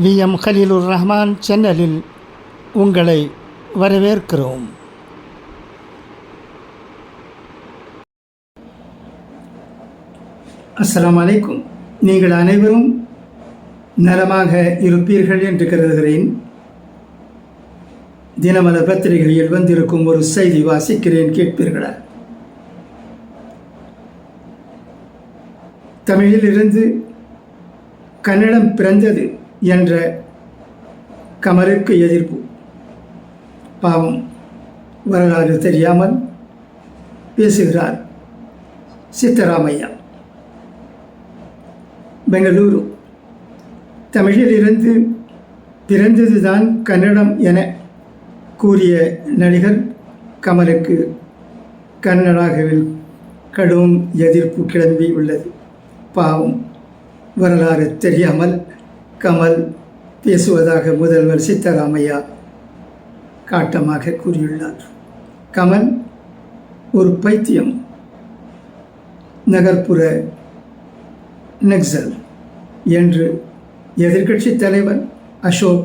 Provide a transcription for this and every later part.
We. M. Haleelur Rahman சேனலில் உங்களை வரவேற்கிறோம். அஸ்லாம் அலைக்கும். நீங்கள் அனைவரும் நலமாக இருப்பீர்கள் என்று கருதுகிறேன். தினமல பத்திரிகையில் வந்திருக்கும் ஒரு செய்தி வாசிக்கிறேன் கேட்பீர்களா? தமிழில் இருந்து கன்னடம் பிறந்தது. என்ற கமருக்கு எதிர்ப்பு. பாவம். வரலாறு தெரியாமல் பேசுகிறார் சித்தராமையா. பெங்களூரு. தமிழில் இருந்து பிறந்ததுதான் கன்னடம் என கூறிய நடிகர் கமலுக்கு கன்னடாவில் கடும் எதிர்ப்பு கிளம்பி உள்ளது. பாவம். வரலாறு தெரியாமல் கமல் பேசுவதாக முதல்வர் சித்தராமையா காட்டமாக கூறியுள்ளார். கமல் ஒரு பைத்தியம். நகர்ப்புற நக்சல் என்று எதிர்க்கட்சி தலைவர் அசோக்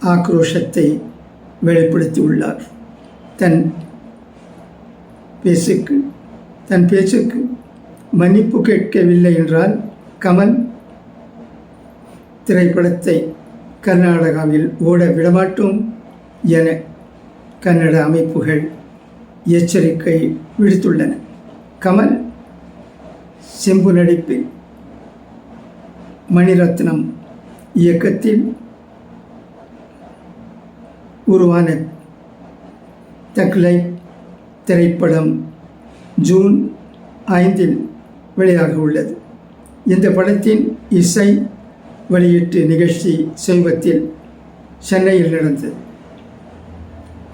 ஆக்ரோஷத்தை வெளிப்படுத்தியுள்ளார். தன் பேச்சுக்கு தன் பேச்சுக்கு மன்னிப்பு கேட்கவில்லை என்றால் கமல் திரைப்படத்தை கர்நாடகாவில் ஓட விடமாட்டோம் என கன்னட அமைப்புகள் எச்சரிக்கை விடுத்துள்ளன. கமல் செம்பு நடிப்பில் மணிரத்னம் இயக்கத்தில் உருவான தக்லை திரைப்படம் ஜூன் ஐந்தில் வெளியாக உள்ளது இந்த படத்தின் இசை வெளியீட்டு நிகழ்ச்சி சமீபத்தில் சென்னையில் நடந்தது.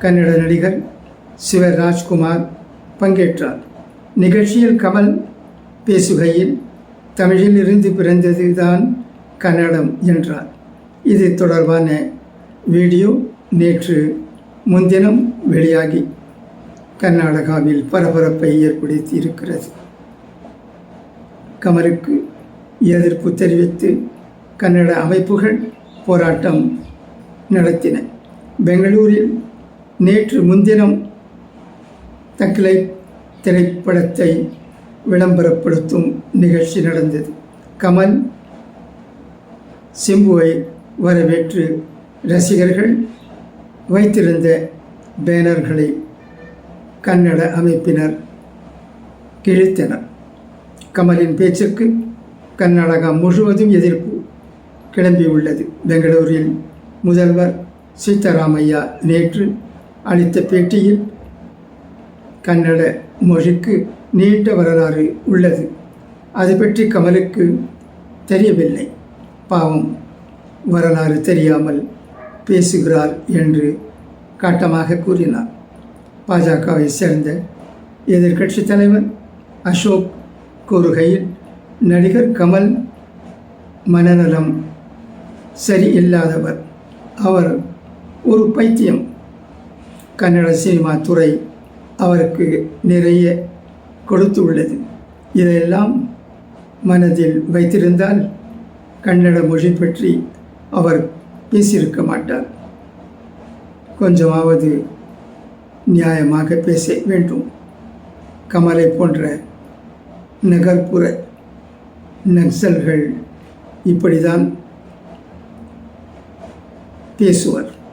கன்னட நடிகர் சிவராஜ்குமார் பங்கேற்றார். நிகழ்ச்சியில் கமல் பேசுகையில் தமிழில் இருந்து பிறந்தது தான் கன்னடம் என்றார். இது தொடர்பான வீடியோ நேற்று முன்தினம் வெளியாகி கர்நாடகாவில் பரபரப்பை ஏற்படுத்தி இருக்கிறது. கமலுக்கு எதிர்ப்பு தெரிவித்து கன்னட அமைப்புகள் போராட்டம் நடத்தின. பெங்களூரில் நேற்று முன்தினம் தக்லை திரைப்படத்தை விளம்பரப்படுத்தும் நிகழ்ச்சி நடந்தது. கமல் சிம்புவை வரவேற்று ரசிகர்கள் வைத்திருந்த பேனர்களை கன்னட அமைப்பினர் கிழித்தனர். கமலின் பேச்சுக்கு கர்நாடகா முழுவதும் எதிர்ப்பு. கிளம்பியுள்ளது. பெங்களூரில் முதல்வர் சீதாராமையா நேற்று அளித்த பேட்டியில் கன்னட மொழிக்கு நீண்ட வரலாறு உள்ளது. அது பற்றி கமலுக்கு தெரியவில்லை. பாவம் வரலாறு தெரியாமல் பேசுகிறார் என்று காட்டமாக கூறினார். பாஜகவை சேர்ந்த எதிர்க்கட்சி தலைவர் அசோக் கூறுகையில் நடிகர் கமல் மனநலம் சரியில்லாதவர். அவர் ஒரு பைத்தியம். கன்னட சினிமா துறை அவருக்கு நிறைய கொடுத்து உள்ளது. இதையெல்லாம் மனதில் வைத்திருந்தால் கன்னட மொழி பற்றி அவர் பேசியிருக்க மாட்டார். கொஞ்சமாவது நியாயமாக பேச வேண்டும். கமலை போன்ற நகர்ப்புற நக்சல்கள் இப்படிதான் Pessoa.